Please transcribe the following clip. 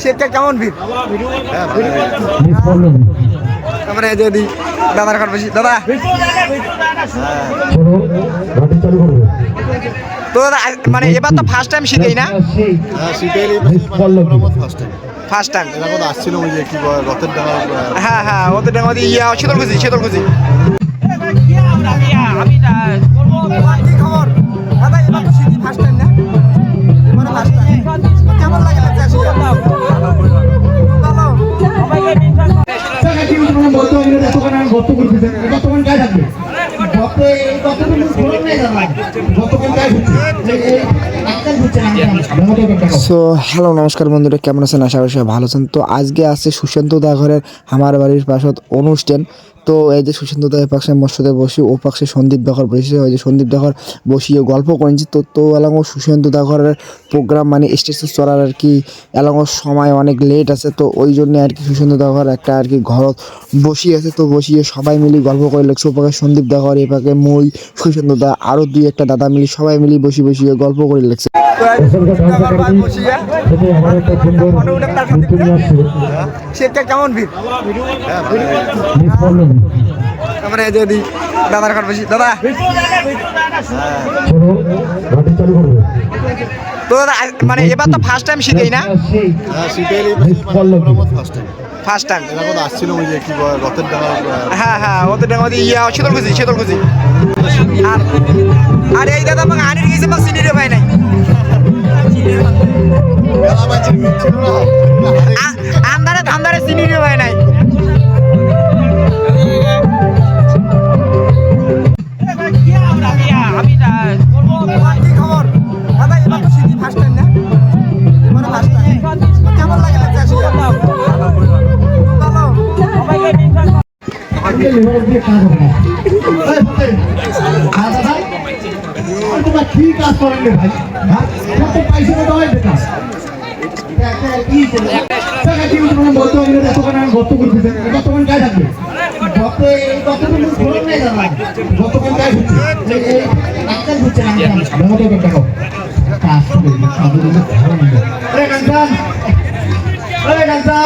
সেটি কেমন ভিড় তারপরে যদি দাদার ঘর বসি দাদা। তো দাদা মানে এবার তো ফার্স্ট টাইম শীতেই না? হ্যাঁ ফার্স্ট টাইম ফার্স্ট টাইম আসছিল ওই যে কি রথের ডাঙা হ্যাঁ হ্যাঁ ওদের ডাঙ্গা দিয়ে ইয়া শীতল খুঁজি শীতল সো হ্যালো নমস্কার বন্ধুরা, কেমন আছেন? আশা করি সবাই ভালো আছেন। তো আজকে আছে সুশান্ত দাঘরের আমার বাড়ির পাশত অনুষ্ঠান। তো এই যে সুশান্ত দার পাশে সাথে বসি, ও পাশে সন্দীপ দাখর বসে ওই যে সন্দীপ দাখর বসিয়ে গল্প করেছি। তো তো এলাম সুশান্ত দাখরের প্রোগ্রাম মানে স্টেজে চলার আর কি। এলাম সময় অনেক লেট আছে, তো ওই জন্য আর কি সুশান্ত দাখর একটা আর কি ঘরত বসিয়ে আছে। তো বসিয়ে সবাই মিলি গল্প করে লাগছে ও পাকে সন্দীপ দাখর এ পাকে মই, সুশান্ত দা আরও দুই একটা দাদা মিলি সবাই মিলি বসি বসিয়ে গল্প করে লাগছে সেটি কেমন ভিড়? তারপরে যদি দাদার ঘর বসি দাদা। তো মানে এবার তো ফার্স্ট টাইম শীতেই না? হ্যাঁ ফার্স্ট টাইম ফার্স্ট টাইম এর আগে আসছিল ওই যে কি রথের ডাঙা হ্যাঁ হ্যাঁ ওদের ডাঙ্গা ইয়া আর আর এই দাদা আমাকে আনির গেছে বা টাইম কেমন লাগে লাগছে আসিয়া ভালো দিয়ে কাজ হবে তোমরা কি কাজ করেন রে ভাই? কত পয়সা কত হয় বেটা? একটা